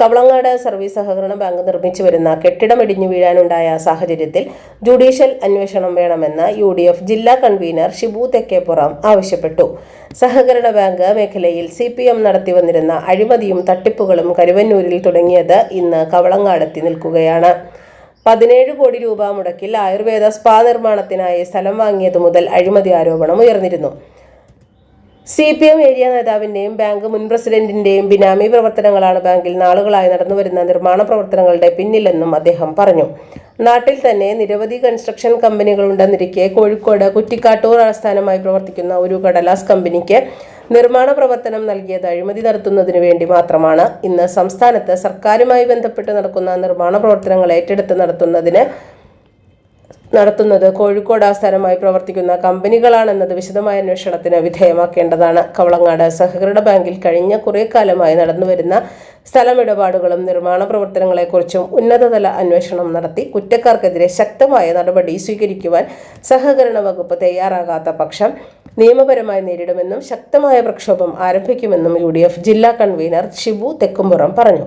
Kavalangad service സഹകരണ bank നിർമ്മിച്ചു വരുന്ന കെട്ടിടം ഇടിഞ്ഞു വീഴാനുണ്ടായ സാഹചര്യത്തിൽ ജുഡീഷ്യൽ അന്വേഷണം വേണമെന്ന് യു ഡി എഫ് ജില്ലാ കൺവീനർ ഷിബു തെക്കേപ്പുറം ആവശ്യപ്പെട്ടു. സഹകരണ ബാങ്ക് മേഖലയിൽ സി പി എം നടത്തിവന്നിരുന്ന അഴിമതിയും തട്ടിപ്പുകളും കരുവന്നൂരിൽ തുടങ്ങിയത് ഇന്ന് കവളങ്ങാടെത്തി നിൽക്കുകയാണ്. പതിനേഴ് കോടി രൂപ മുടക്കിൽ ആയുർവേദ സ്പാ നിർമ്മാണത്തിനായി സ്ഥലം വാങ്ങിയതു മുതൽ അഴിമതി ആരോപണം ഉയർന്നിരുന്നു. സി പി എം ഏരിയ നേതാവിന്റെയും ബാങ്ക് മുൻ പ്രസിഡന്റിന്റെയും ബിനാമി പ്രവർത്തനങ്ങളാണ് ബാങ്കിൽ നാളുകളായി നടന്നുവരുന്ന നിർമ്മാണ പ്രവർത്തനങ്ങളുടെ പിന്നിലെന്നും അദ്ദേഹം പറഞ്ഞു. നാട്ടിൽ തന്നെ നിരവധി കൺസ്ട്രക്ഷൻ കമ്പനികളുണ്ടെന്നിരിക്കെ കോഴിക്കോട് കുറ്റിക്കാട്ടൂർ ആസ്ഥാനമായി പ്രവർത്തിക്കുന്ന ഒരു കടലാസ് കമ്പനിക്ക് നിർമ്മാണ പ്രവർത്തനം നൽകിയത് അഴിമതി നടത്തുന്നതിനു വേണ്ടി മാത്രമാണ്. ഇന്ന് സംസ്ഥാനത്ത് സർക്കാരുമായി ബന്ധപ്പെട്ട് നടക്കുന്ന നിർമ്മാണ പ്രവർത്തനങ്ങൾ ഏറ്റെടുത്ത് നടത്തുന്നതിന് നടത്തുന്നത്. കോഴിക്കോട് ആസ്ഥാനമായി പ്രവർത്തിക്കുന്ന കമ്പനികളാണെന്നത് വിശദമായ അന്വേഷണത്തിന് വിധേയമാക്കേണ്ടതാണ്. കവളങ്ങാട് സഹകരണ ബാങ്കിൽ കഴിഞ്ഞ കുറേ കാലമായി നടന്നുവരുന്ന സ്ഥലമിടപാടുകളും നിർമ്മാണ പ്രവർത്തനങ്ങളെക്കുറിച്ചും ഉന്നതതല അന്വേഷണം നടത്തി കുറ്റക്കാർക്കെതിരെ ശക്തമായ നടപടി സ്വീകരിക്കുവാൻ സഹകരണ വകുപ്പ് തയ്യാറാകാത്ത പക്ഷം നിയമപരമായി നേരിടുമെന്നും ശക്തമായ പ്രക്ഷോഭം ആരംഭിക്കുമെന്നും യു ജില്ലാ കൺവീനർ ഷിബു തെക്കുംപുറം പറഞ്ഞു.